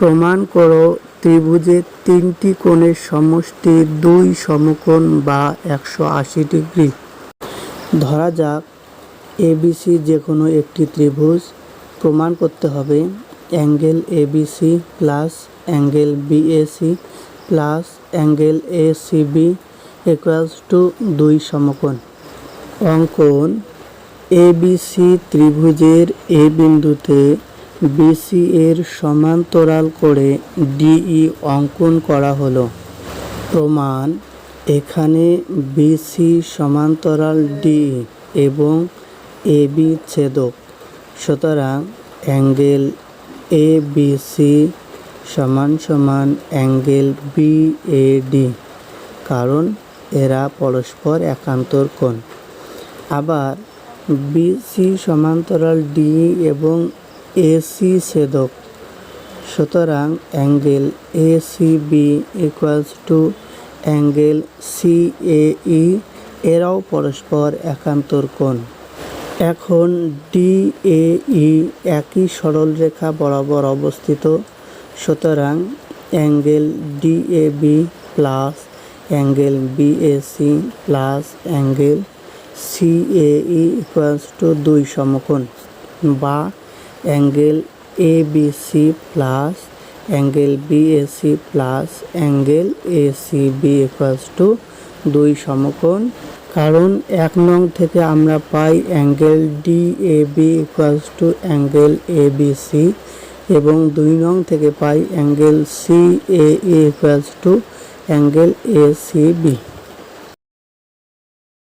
প্রমাণ করো, ত্রিভুজের তিনটি কোণের সমষ্টি দুই সমকোণ বা একশো আশি ডিগ্রি। ধরা যাক এবিসি যে কোনো একটি ত্রিভুজ। প্রমাণ করতে হবে, angle ABC plus angle BAC plus angle ACB equals to দুই সমকোণ। অঙ্কন এবিসি ত্রিভুজের এ বিন্দুতে বিসি এর সমান্তরাল করে ডিই অঙ্কন করা হলো। প্রমাণ, এখানে বিসি সমান্তরাল ডি এবং এবি ছেদক। সুতরাং অ্যাঙ্গেল এ বিসি সমান সমান অ্যাঙ্গেল বিএডি কারণ এরা পরস্পর একান্তর কোণ। আবার বিসি সমান্তরাল ডি এবং এসি ছেদক। সুতরাং angle A C B equals to angle C A E এরাও পরস্পর একান্তর কোণ। এখন ডি এ ই একই সরলরেখা বরাবর অবস্থিত। সুতরাং angle D A B plus angle B A C plus angle C A E equals to দুই সমকোণ বা angle A B C plus angle B A C plus angle A C B equals to দুই সমকোণ। কারণ এক নং থেকে আমরা পাই angle D A B equals to angle A B C এবং দুই নং থেকে পাই angle C A equals to angle A C B